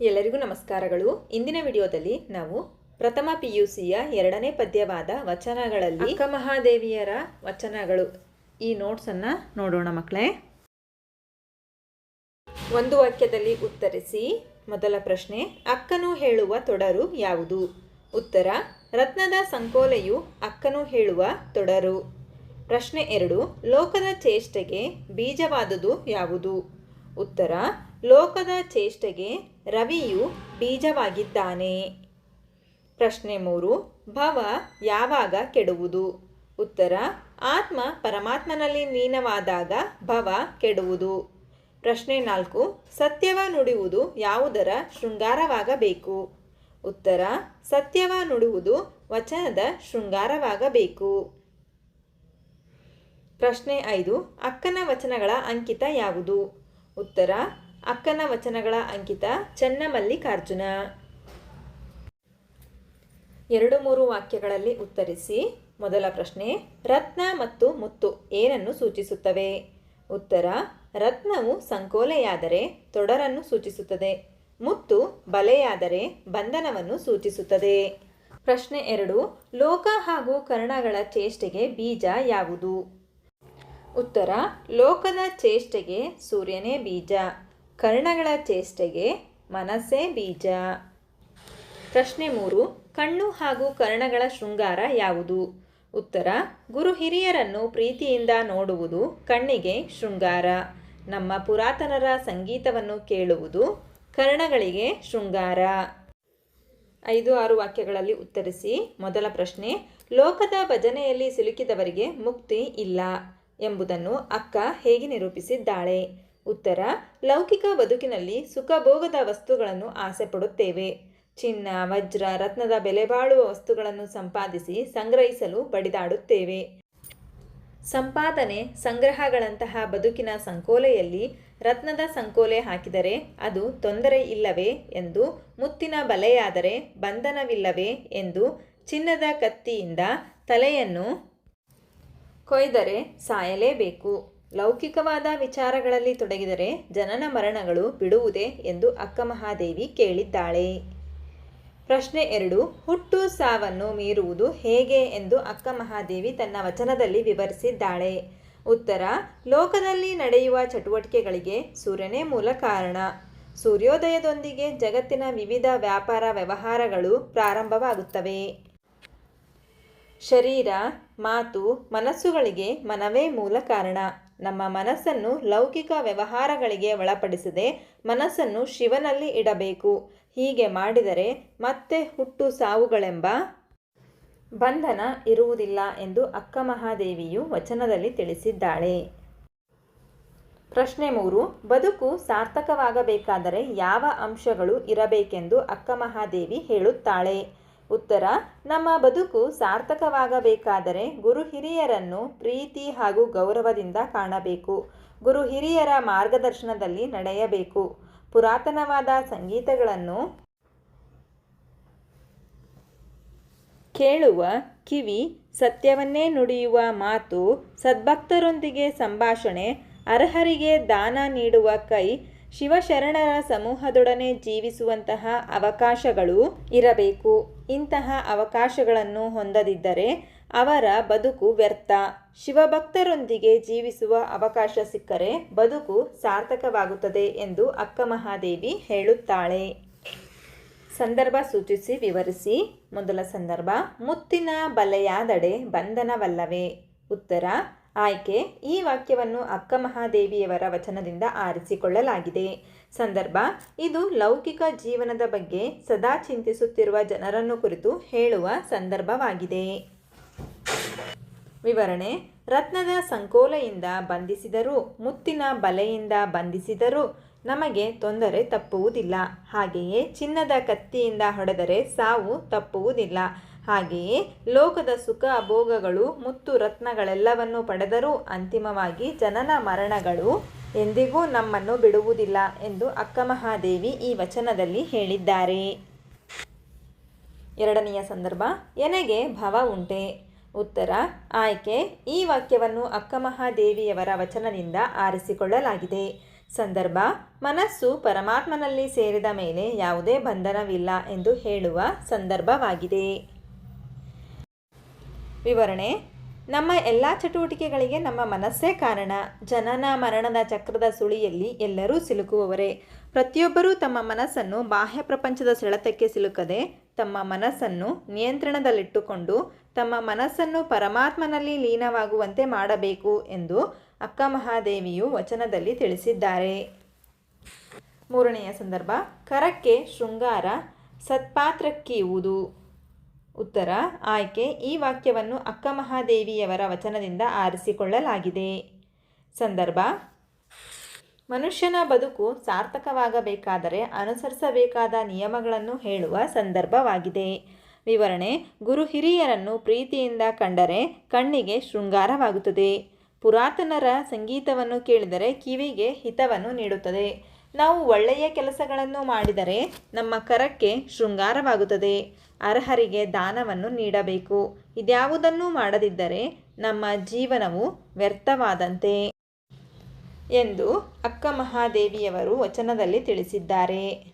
ಎಲ್ಲರಿಗೂ ನಮಸ್ಕಾರಗಳು. ಇಂದಿನ ವಿಡಿಯೋದಲ್ಲಿ ನಾವು ಪ್ರಥಮ ಪಿ ಯು ಸಿಯ ಎರಡನೇ ಪದ್ಯವಾದ ವಚನಗಳಲ್ಲಿ ಅಕ್ಕ ಮಹಾದೇವಿಯರ ವಚನಗಳು. ಈ ನೋಟ್ಸನ್ನು ನೋಡೋಣ ಮಕ್ಕಳೇ ಒಂದು ವಾಕ್ಯದಲ್ಲಿ ಉತ್ತರಿಸಿ ಮೊದಲ ಪ್ರಶ್ನೆ ಅಕ್ಕನು ಹೇಳುವ ತೊಡರು ಯಾವುದು? ಉತ್ತರ ರತ್ನದ ಸಂಕೋಲೆಯು ಅಕ್ಕನು ಹೇಳುವ ತೊಡರು. ಪ್ರಶ್ನೆ ಎರಡು ಲೋಕದ ಚೇಷ್ಟೆಗೆ ಬೀಜವಾದುದು ಯಾವುದು? ಉತ್ತರ ಲೋಕದ ಚೇಷ್ಟೆಗೆ ರವಿಯು ಬೀಜವಾಗಿದ್ದಾನೆ. ಪ್ರಶ್ನೆ ಮೂರು, ಭವ ಯಾವಾಗ ಕೆಡುವುದು? ಉತ್ತರ, ಆತ್ಮ ಪರಮಾತ್ಮನಲ್ಲಿ ಲೀನವಾದಾಗ ಭವ ಕೆಡುವುದು. ಪ್ರಶ್ನೆ ನಾಲ್ಕು, ಸತ್ಯವ ನುಡಿಯುವುದು ಯಾವುದರ ಶೃಂಗಾರವಾಗಬೇಕು? ಉತ್ತರ, ಸತ್ಯವ ನುಡಿಯುವುದು ವಚನದ ಶೃಂಗಾರವಾಗಬೇಕು. ಪ್ರಶ್ನೆ ಐದು, ಅಕ್ಕನ ವಚನಗಳ ಅಂಕಿತ ಯಾವುದು? ಉತ್ತರ ಅಕ್ಕನ ವಚನಗಳ ಅಂಕಿತ ಚನ್ನಮಲ್ಲಿಕಾರ್ಜುನ ಎರಡು ಮೂರು ವಾಕ್ಯಗಳಲ್ಲಿ ಉತ್ತರಿಸಿ. ಮೊದಲ ಪ್ರಶ್ನೆ, ರತ್ನ ಮತ್ತು ಮುತ್ತು ಏನನ್ನು ಸೂಚಿಸುತ್ತವೆ? ಉತ್ತರ, ರತ್ನವು ಸಂಕೋಲೆಯಾದರೆ ತೊಡರನ್ನು ಸೂಚಿಸುತ್ತದೆ. ಮುತ್ತು ಬಲೆಯಾದರೆ ಬಂಧನವನ್ನು ಸೂಚಿಸುತ್ತದೆ. ಪ್ರಶ್ನೆ ಎರಡು, ಲೋಕ ಹಾಗೂ ಕರ್ಣಗಳ ಚೇಷ್ಟೆಗೆ ಬೀಜ ಯಾವುದು? ಉತ್ತರ, ಲೋಕದ ಚೇಷ್ಟೆಗೆ ಸೂರ್ಯನೇ ಬೀಜ. ಕರ್ಣಗಳ ಚೇಷ್ಟೆಗೆ ಮನಸ್ಸೇ ಬೀಜ. ಪ್ರಶ್ನೆ ಮೂರು, ಕಣ್ಣು ಹಾಗೂ ಕರ್ಣಗಳ ಶೃಂಗಾರ ಯಾವುದು? ಉತ್ತರ, ಗುರು ಹಿರಿಯರನ್ನು ಪ್ರೀತಿಯಿಂದ ನೋಡುವುದು ಕಣ್ಣಿಗೆ ಶೃಂಗಾರ. ನಮ್ಮ ಪುರಾತನರ ಸಂಗೀತವನ್ನು ಕೇಳುವುದು ಕರ್ಣಗಳಿಗೆ ಶೃಂಗಾರ. ಐದು, ಆರು ವಾಕ್ಯಗಳಲ್ಲಿ ಉತ್ತರಿಸಿ. ಮೊದಲ ಪ್ರಶ್ನೆ, ಲೋಕದ ಭಜನೆಯಲ್ಲಿ ಸಿಲುಕಿದವರಿಗೆ ಮುಕ್ತಿ ಇಲ್ಲ ಎಂಬುದನ್ನು ಅಕ್ಕ ಹೇಗೆ ನಿರೂಪಿಸಿದ್ದಾಳೆ? ಉತ್ತರ, ಲೌಕಿಕ ಬದುಕಿನಲ್ಲಿ ಸುಖಭೋಗದ ವಸ್ತುಗಳನ್ನು ಆಸೆ ಪಡುತ್ತೇವೆ. ಚಿನ್ನ, ವಜ್ರ, ರತ್ನದ ಬೆಲೆ ಬಾಳುವ ವಸ್ತುಗಳನ್ನು ಸಂಪಾದಿಸಿ ಸಂಗ್ರಹಿಸಲು ಬಡಿದಾಡುತ್ತೇವೆ. ಸಂಪಾದನೆ, ಸಂಗ್ರಹಗಳಂತಹ ಬದುಕಿನ ಸಂಕೋಲೆಯಲ್ಲಿ ರತ್ನದ ಸಂಕೋಲೆ ಹಾಕಿದರೆ ಅದು ತೊಂದರೆ ಇಲ್ಲವೇ ಎಂದು, ಮುತ್ತಿನ ಬಲೆಯಾದರೆ ಬಂಧನವಿಲ್ಲವೇ ಎಂದು ಚಿನ್ನದ ಕತ್ತಿಯಿಂದ ತಲೆಯನ್ನು ಕೊಯ್ದರೆ ಸಾಯಲೇಬೇಕು. ಲೌಕಿಕವಾದ ವಿಚಾರಗಳಲ್ಲಿ ತೊಡಗಿದರೆ ಜನನ ಮರಣಗಳು ಬಿಡುವುದೇ ಎಂದು ಅಕ್ಕ ಮಹಾದೇವಿ ಕೇಳಿದ್ದಾಳೆ. ಪ್ರಶ್ನೆ ಎರಡು, ಹುಟ್ಟು ಸಾವನ್ನು ಮೀರುವುದು ಹೇಗೆ ಎಂದು ಅಕ್ಕ ಮಹಾದೇವಿ ತನ್ನ ವಚನದಲ್ಲಿ ವಿವರಿಸಿದ್ದಾಳೆ. ಉತ್ತರ, ಲೋಕದಲ್ಲಿ ನಡೆಯುವ ಚಟುವಟಿಕೆಗಳಿಗೆ ಸೂರ್ಯನೇ ಮೂಲ ಕಾರಣ. ಸೂರ್ಯೋದಯದೊಂದಿಗೆ ಜಗತ್ತಿನ ವಿವಿಧ ವ್ಯಾಪಾರ ವ್ಯವಹಾರಗಳು ಪ್ರಾರಂಭವಾಗುತ್ತವೆ. ಶರೀರ, ಮಾತು, ಮನಸ್ಸುಗಳಿಗೆ ಮನವೇ ಮೂಲ ಕಾರಣ. ನಮ್ಮ ಮನಸ್ಸನ್ನು ಲೌಕಿಕ ವ್ಯವಹಾರಗಳಿಗೆ ಒಳಪಡಿಸದೆ ಮನಸ್ಸನ್ನು ಶಿವನಲ್ಲಿ ಇಡಬೇಕು. ಹೀಗೆ ಮಾಡಿದರೆ ಮತ್ತೆ ಹುಟ್ಟು ಸಾವುಗಳೆಂಬ ಬಂಧನ ಇರುವುದಿಲ್ಲ ಎಂದು ಅಕ್ಕ ಮಹಾದೇವಿಯು ವಚನದಲ್ಲಿ ತಿಳಿಸಿದ್ದಾಳೆ. ಪ್ರಶ್ನೆ ಮೂರು, ಬದುಕು ಸಾರ್ಥಕವಾಗಬೇಕಾದರೆ ಯಾವ ಅಂಶಗಳು ಇರಬೇಕೆಂದು ಅಕ್ಕ ಮಹಾದೇವಿ ಹೇಳುತ್ತಾಳೆ. ಉತ್ತರ, ನಮ್ಮ ಬದುಕು ಸಾರ್ಥಕವಾಗಬೇಕಾದರೆ ಗುರು ಹಿರಿಯರನ್ನು ಪ್ರೀತಿ ಹಾಗೂ ಗೌರವದಿಂದ ಕಾಣಬೇಕು. ಗುರು ಹಿರಿಯರ ಮಾರ್ಗದರ್ಶನದಲ್ಲಿ ನಡೆಯಬೇಕು. ಪುರಾತನವಾದ ಸಂಗೀತಗಳನ್ನು ಕೇಳುವ ಕಿವಿ, ಸತ್ಯವನ್ನೇ ನುಡಿಯುವ ಮಾತು, ಸದ್ಭಕ್ತರೊಂದಿಗೆ ಸಂಭಾಷಣೆ, ಅರ್ಹರಿಗೆ ದಾನ ನೀಡುವ ಕೈ ಶಿವಶರಣರ ಸಮೂಹದೊಡನೆ ಜೀವಿಸುವಂತಹ ಅವಕಾಶಗಳು ಇರಬೇಕು. ಇಂತಹ ಅವಕಾಶಗಳನ್ನು ಹೊಂದದಿದ್ದರೆ ಅವರ ಬದುಕು ವ್ಯರ್ಥ. ಶಿವಭಕ್ತರೊಂದಿಗೆ ಜೀವಿಸುವ ಅವಕಾಶ ಸಿಕ್ಕರೆ ಬದುಕು ಸಾರ್ಥಕವಾಗುತ್ತದೆ ಎಂದು ಅಕ್ಕ ಮಹಾದೇವಿ ಹೇಳುತ್ತಾಳೆ. ಸಂದರ್ಭ ಸೂಚಿಸಿ ವಿವರಿಸಿ. ಮೊದಲ ಸಂದರ್ಭ, ಮುತ್ತಿನ ಬಲೆಯಾದಡೆ ಬಂಧನವಲ್ಲವೇ? ಉತ್ತರ ಆಯ್ಕೆ ಈ ವಾಕ್ಯವನ್ನು ಅಕ್ಕ ಮಹಾದೇವಿಯವರ ವಚನದಿಂದ ಆರಿಸಿಕೊಳ್ಳಲಾಗಿದೆ. ಸಂದರ್ಭ, ಇದು ಲೌಕಿಕ ಜೀವನದ ಬಗ್ಗೆ ಸದಾ ಚಿಂತಿಸುತ್ತಿರುವ ಜನರನ್ನು ಕುರಿತು ಹೇಳುವ ಸಂದರ್ಭವಾಗಿದೆ. ವಿವರಣೆ, ರತ್ನದ ಸಂಕೋಲೆಯಿಂದ ಬಂಧಿಸಿದರೂ, ಮುತ್ತಿನ ಬಲೆಯಿಂದ ಬಂಧಿಸಿದರೂ ನಮಗೆ ತೊಂದರೆ ತಪ್ಪುವುದಿಲ್ಲ. ಹಾಗೆಯೇ ಚಿನ್ನದ ಕತ್ತಿಯಿಂದ ಹೊಡೆದರೆ ಸಾವು ತಪ್ಪುವುದಿಲ್ಲ. ಹಾಗೆಯೇ ಲೋಕದ ಸುಖ, ಭೋಗಗಳು, ಮುತ್ತು ರತ್ನಗಳೆಲ್ಲವನ್ನೂ ಪಡೆದರೂ ಅಂತಿಮವಾಗಿ ಜನನ ಮರಣಗಳು ಎಂದಿಗೂ ನಮ್ಮನ್ನು ಬಿಡುವುದಿಲ್ಲ ಎಂದು ಅಕ್ಕಮಹಾದೇವಿ ಈ ವಚನದಲ್ಲಿ ಹೇಳಿದ್ದಾರೆ. ಎರಡನೆಯ ಸಂದರ್ಭ, ಎನೆಗೆ ಭವ ಉಂಟೆ? ಉತ್ತರ, ಆಯ್ಕೆ, ಈ ವಾಕ್ಯವನ್ನು ಅಕ್ಕಮಹಾದೇವಿಯವರ ವಚನದಿಂದ ಆರಿಸಿಕೊಳ್ಳಲಾಗಿದೆ. ಸಂದರ್ಭ, ಮನಸ್ಸು ಪರಮಾತ್ಮನಲ್ಲಿ ಸೇರಿದ ಮೇಲೆ ಯಾವುದೇ ಬಂಧನವಿಲ್ಲ ಎಂದು ಹೇಳುವ ಸಂದರ್ಭವಾಗಿದೆ. ವಿವರಣೆ. ನಮ್ಮ ಎಲ್ಲ ಚಟುವಟಿಕೆಗಳಿಗೆ ನಮ್ಮ ಮನಸ್ಸೇ ಕಾರಣ. ಜನನ ಮರಣದ ಚಕ್ರದ ಸುಳಿಯಲ್ಲಿ ಎಲ್ಲರೂ ಸಿಲುಕುವವರೇ. ಪ್ರತಿಯೊಬ್ಬರೂ ತಮ್ಮ ಮನಸ್ಸನ್ನು ಬಾಹ್ಯ ಪ್ರಪಂಚದ ಸೆಳೆತಕ್ಕೆ ಸಿಲುಕದೆ, ತಮ್ಮ ಮನಸ್ಸನ್ನು ನಿಯಂತ್ರಣದಲ್ಲಿಟ್ಟುಕೊಂಡು, ತಮ್ಮ ಮನಸ್ಸನ್ನು ಪರಮಾತ್ಮನಲ್ಲಿ ಲೀನವಾಗುವಂತೆ ಮಾಡಬೇಕು ಎಂದು ಅಕ್ಕ ಮಹಾದೇವಿಯು ವಚನದಲ್ಲಿ ತಿಳಿಸಿದ್ದಾರೆ. ಮೂರನೆಯ ಸಂದರ್ಭ, ಕರಕ್ಕೆ ಶೃಂಗಾರ ಸತ್ಪಾತ್ರಕ್ಕೀವುದು ಉತ್ತರ, ಆಯ್ಕೆ ಈ ವಾಕ್ಯವನ್ನು ಅಕ್ಕ ಮಹಾದೇವಿಯವರ ವಚನದಿಂದ ಆರಿಸಿಕೊಳ್ಳಲಾಗಿದೆ. ಸಂದರ್ಭ, ಮನುಷ್ಯನ ಬದುಕು ಸಾರ್ಥಕವಾಗಬೇಕಾದರೆ ಅನುಸರಿಸಬೇಕಾದ ನಿಯಮಗಳನ್ನು ಹೇಳುವ ಸಂದರ್ಭವಾಗಿದೆ. ವಿವರಣೆ, ಗುರು ಹಿರಿಯರನ್ನು ಪ್ರೀತಿಯಿಂದ ಕಂಡರೆ ಕಣ್ಣಿಗೆ ಶೃಂಗಾರವಾಗುತ್ತದೆ. ಪುರಾತನರ ಸಂಗೀತವನ್ನು ಕೇಳಿದರೆ ಕಿವಿಗೆ ಹಿತವನ್ನು ನೀಡುತ್ತದೆ. ನಾವು ಒಳ್ಳೆಯ ಕೆಲಸಗಳನ್ನು ಮಾಡಿದರೆ ನಮ್ಮ ಕರಕ್ಕೆ ಶೃಂಗಾರವಾಗುತ್ತದೆ. ಅರ್ಹರಿಗೆ ದಾನವನ್ನು ನೀಡಬೇಕು. ಇದ್ಯಾವುದನ್ನೂ ಮಾಡದಿದ್ದರೆ ನಮ್ಮ ಜೀವನವು ವ್ಯರ್ಥವಾದಂತೆ ಎಂದು ಅಕ್ಕ ಮಹಾದೇವಿಯವರು ವಚನದಲ್ಲಿ ತಿಳಿಸಿದ್ದಾರೆ.